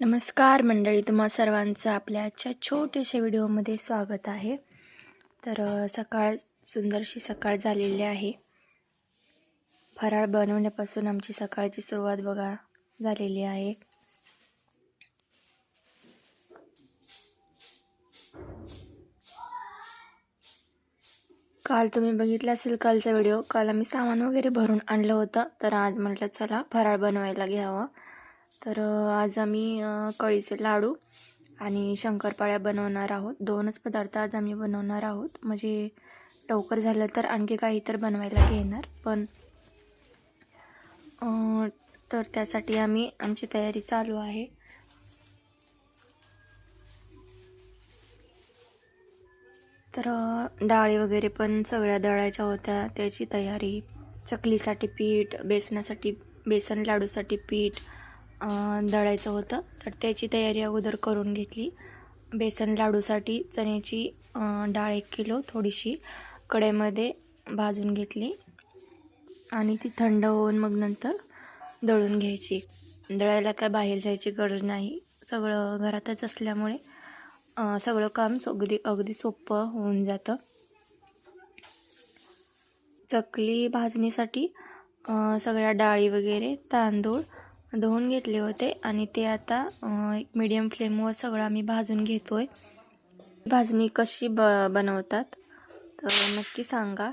नमस्कार मंडळी तुम्हा सर्वांचं आपल्या आजच्या छोट्याशा व्हिडिओमध्ये स्वागत आहे. तर सकाळ सुंदरशी सकाळ झालेली आहे. फराळ बनवण्यापासून आमची सकाळची सुरुवात बघा झालेली आहे. काल तुम्ही बघितला असेल कालचा व्हिडिओ. काल आम्ही सामान वगैरे भरून आणलं होतं. तर आज म्हटलं चला फराळ बनवायला घ्यावं. तर आज आम्ही कळीचे लाडू आणि शंकरपाळ्या बनवणार आहोत. दोनच पदार्थ आज आम्ही बनवणार आहोत. म्हणजे लवकर झालं तर आणखी काही तर बनवायला घेणार पण तर त्यासाठी आम्ही आमची तयारी चालू आहे. तर डाळी वगैरे पण सगळ्या दळायच्या होत्या. त्याची तयारी चकलीसाठी पीठ बेसनासाठी बेसन लाडूसाठी पीठ दळायचं होतं. तर त्याची तयारी अगोदर करून घेतली. बेसन लाडूसाठी चण्याची डाळ एक किलो थोडीशी कढईमध्ये भाजून घेतली. आणि ती थंड होऊन मग नंतर दळून घ्यायची. दळायला काय बाहेर जायची गरज नाही. सगळं घरातच असल्यामुळे सगळं काम अगदी अगदी सोपं होऊन जातं. चकली भाजणीसाठी सगळ्या डाळी वगैरे तांदूळ धुवून घेतले होते आणि ते आता एक मीडियम फ्लेमवर सगळं आम्ही भाजून घेतो आहे भाजणी कशी ब बनवतात? तर नक्की सांगा.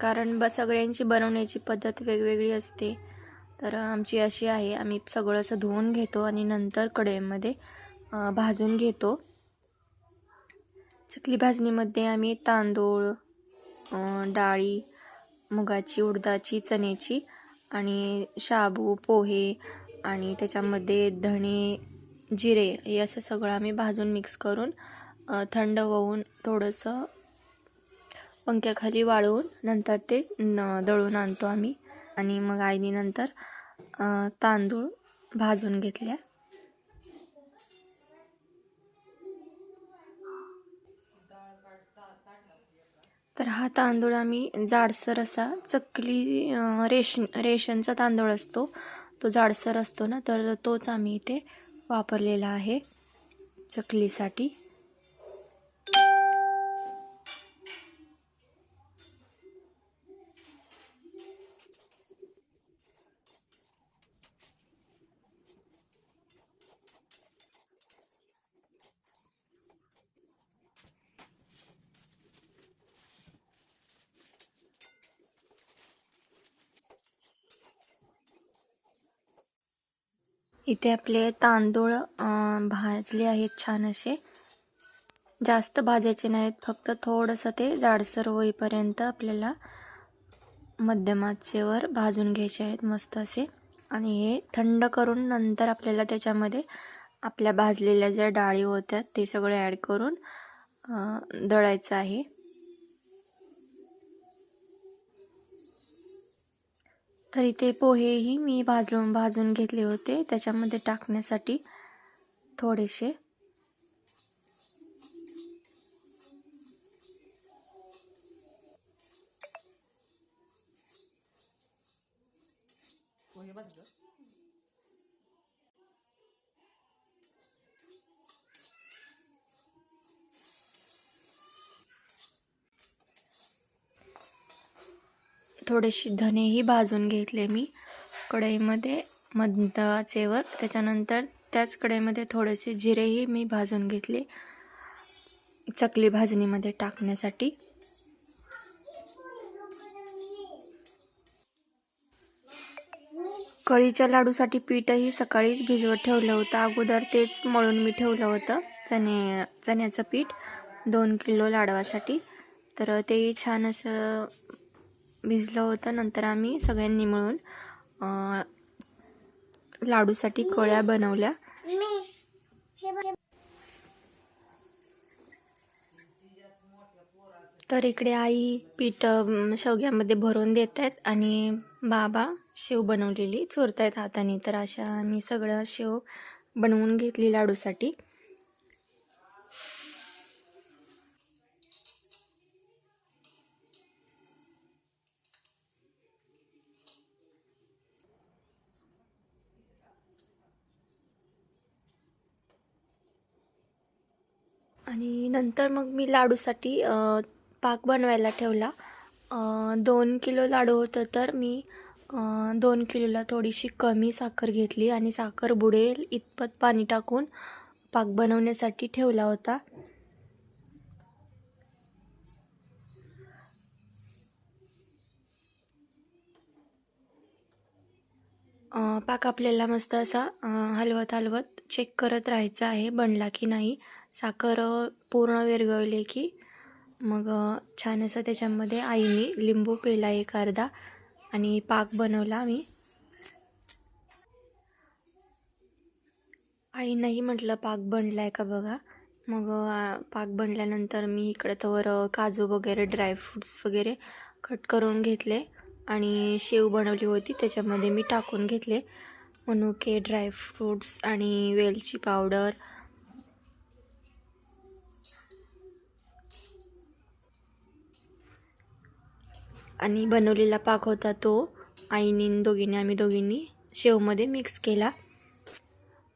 कारण ब सगळ्यांची बनवण्याची पद्धत वेगवेगळी असते. तर आमची अशी आहे आम्ही सगळं असं धुवून घेतो आणि नंतर कढईमध्ये भाजून घेतो. चकली भाजणीमध्ये आम्ही तांदूळ डाळी मुगाची उडदाची चण्याची आणि शाबू पोहे आणि त्याच्यामध्ये धणे जिरे हे असं सगळं आम्ही भाजून मिक्स करून थंड होऊन थोडंसं पंख्याखाली वाळवून नंतर ते न दळून आणतो आम्ही. आणि मग आईने नंतर तांदूळ भाजून घेतल्या तर हा तांदूळ आम्ही जाडसर असा चकली रेशन रेशनचा तांदूळ असतो. तो जाडसर असतो ना तर तोच आम्ही इथे वापरलेला आहे चकलीसाठी. इथे आपले तांदूळ भाजले आहेत छान असे. जास्त भाजायचे नाहीत फक्त थोडंसं ते जाडसर होईपर्यंत आपल्याला मध्यमाचेवर भाजून घ्यायचे आहेत मस्त असे. आणि हे थंड करून नंतर आपल्याला त्याच्यामध्ये आपल्या भाजलेल्या ज्या डाळी होत्या ते सगळे ॲड करून दळायचं आहे. तर इथे पोहेही मी भाजून भाजून घेतले होते. त्याच्यामध्ये टाकण्यासाठी थोडेसे थोडेसे धनेही भाजून घेतले मी. कढईमध्ये मंद त्याच्यानंतर त्याच कढईमध्ये थोडेसे जिरेही मी भाजून घेतले. चकली भाजणीमध्ये टाकण्यासाठी. कळीच्या लाडूसाठी पीठही सकाळीच भिजवत ठेवलं होतं. अगोदर तेच मळून मी ठेवलं होतं. चणे चण्याचं पीठ दोन किलो लाडवासाठी. तर तेही छान असं भिजलं होतं. नंतर आम्ही सगळ्यांनी मिळून लाडूसाठी कळ्या बनवल्या. तर इकडे आई पीठ शेवग्यामध्ये भरून देत आहेत आणि बाबा शेव बनवलेली. चोरतायत हाताने तर अशा मी सगळं शेव बनवून घेतली लाडूसाठी. आणि नंतर मग मी लाडूसाठी पाक बनवायला ठेवला. दोन किलो लाडू होतं तर मी दोन किलोला थोडीशी कमी साखर घेतली आणि साखर बुडेल इतपत पाणी टाकून पाक बनवण्यासाठी ठेवला होता. पाक आपल्याला मस्त असा हलवत हलवत चेक करत राहायचं आहे बनला की नाही. साखर पूर्ण विरघळली की मग छान असं त्याच्यामध्ये आईने लिंबू पिळला एक अर्धा आणि पाक बनवला मी आईनंही म्हटलं पाक बनलाय का बघा? मग पाक बनल्यानंतर मी इकडं तर काजू वगैरे ड्रायफ्रूट्स वगैरे कट करून घेतले आणि शेव बनवली होती. त्याच्यामध्ये मी टाकून घेतले. मनुके ड्रायफ्रूट्स आणि वेलची पावडर आणि बनवलेला पाक होता तो आईनी दोघींनी आम्ही दोघींनी शेवमध्ये मिक्स केला.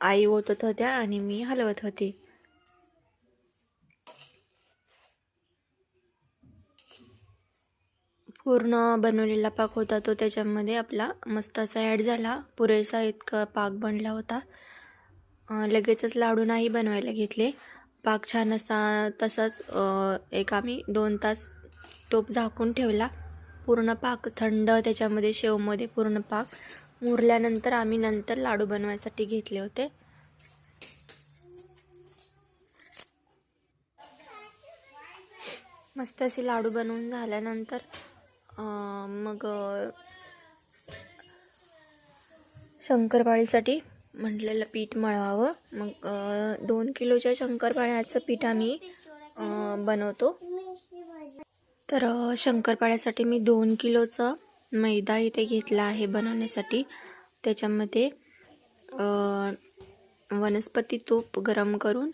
आई ओतत होत्या आणि मी हलवत होते. पूर्ण बनवलेला पाक होता तो. त्याच्यामध्ये आपला मस्त असा ॲड झाला. पुरेसा इतका पाक बनला होता. लगेचच लाडू नाही बनवायला घेतले. पाक छान असा तसाच एक आम्ही दोन तास टोप झाकून ठेवला. पूर्ण पाक थंड त्याच्यामध्ये शेवमध्ये पूर्ण पाक मुरल्यानंतर आम्ही नंतर लाडू बनवायसाठी घेतले होते. मस्त असे लाडू बनवून झाल्यानंतर मग शंकरपाळीसाठी म्हटलेलं पीठ मळवावं मग दोन किलोच्या शंकरपाळ्याचं पीठ आम्ही बनवतो. तर शंकरपाळ्यासाठी मी दोन किलोचं मैदा इथे घेतला आहे बनवण्यासाठी. त्याच्यामध्ये वनस्पती तूप गरम करून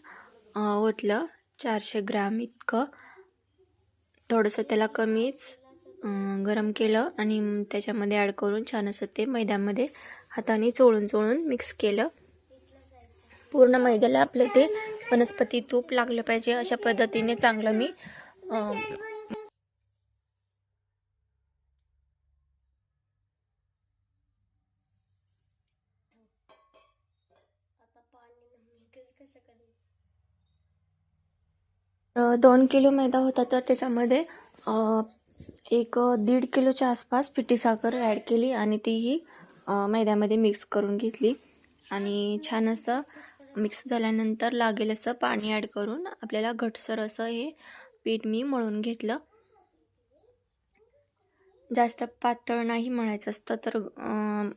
ओतलं. चारशे ग्रॅम इतकं. थोडंसं त्याला कमीच गरम केलं आणि त्याच्यामध्ये ॲड करून छान असं ते मैद्यामध्ये हाताने चोळून चोळून मिक्स केलं. पूर्ण मैद्याला आपलं ते वनस्पती तूप लागलं पाहिजे अशा पद्धतीने चांगलं मी दोन किलो मैदा होता तर त्याच्यामध्ये एक दीड किलोच्या आसपास पिठी साखर ॲड केली आणि तीही मैद्यामध्ये मिक्स करून घेतली. आणि छान असं मिक्स झाल्यानंतर लागेल असं पाणी ॲड करून आपल्याला घटसर असं हे पीठ मी मळून घेतलं. जास्त पातळ नाही मळायचं असतं तर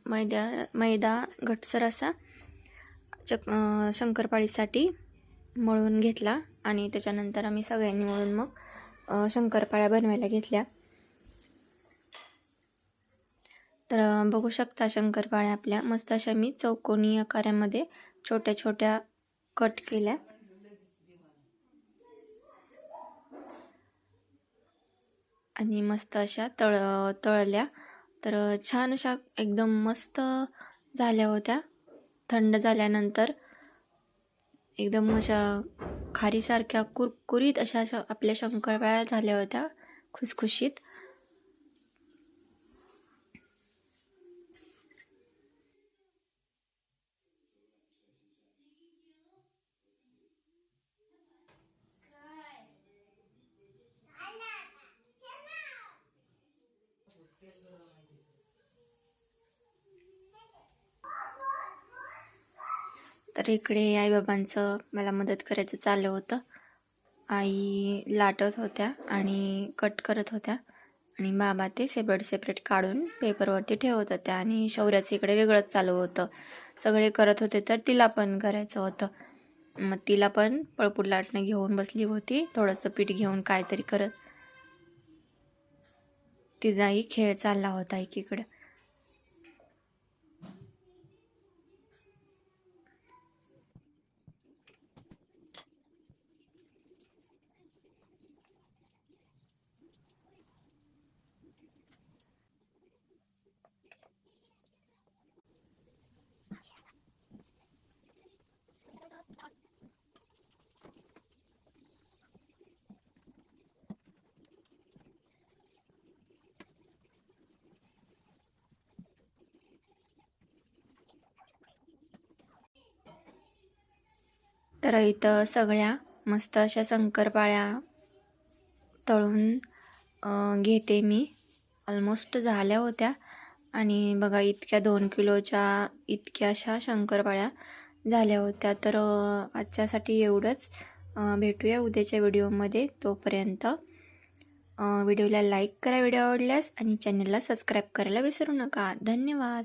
मैद्या मैदा घटसर असा चक शंकरपाळीसाठी मळून घेतला आणि त्याच्यानंतर आम्ही सगळ्यांनी मिळून मग शंकरपाळ्या बनवायला घेतल्या. तर बघू शकता शंकरपाळ्या आपल्या मस्त अशा मी चौकोनी आकारामध्ये छोट्या छोट्या कट केल्या. आणि मस्त अशा तळ तळल्या. तर छान अशा एकदम मस्त झाल्या होत्या. थंड झाल्यानंतर एकदम अशा खारीसारख्या कुरकुरीत अशा श आपल्या शंकरपाळ्या झाल्या होत्या खुसखुशीत. तर इकडे आईबाबांचं मला मदत करायचं चाललं होतं. आई लाटत होत्या आणि कट करत होत्या. आणि बाबा ते सेपरेट सेपरेट काढून पेपरवरती ठेवत होत्या आणि शौर्याचं इकडे वेगळंच चालू होतं. सगळे करत होते तर तिला पण करायचं होतं. मग तिला पण पळपूट लाटणं घेऊन बसली होती. थोडंसं पीठ घेऊन काहीतरी करत. तिचाही खेळ चालला होता एकीकडं. तर इथं सगळ्या मस्त अशा शंकरपाळ्या तळून घेते मी. ऑलमोस्ट झाल्या होत्या. आणि बघा इतक्या दोन किलोच्या इतक्या अशा शंकरपाळ्या झाल्या होत्या. तर आजच्यासाठी एवढंच. भेटूया उद्याच्या व्हिडिओमध्ये तोपर्यंत. व्हिडिओला लाईक करा व्हिडिओ आवडल्यास. आणि चॅनलला सबस्क्राईब करायला विसरू नका. धन्यवाद.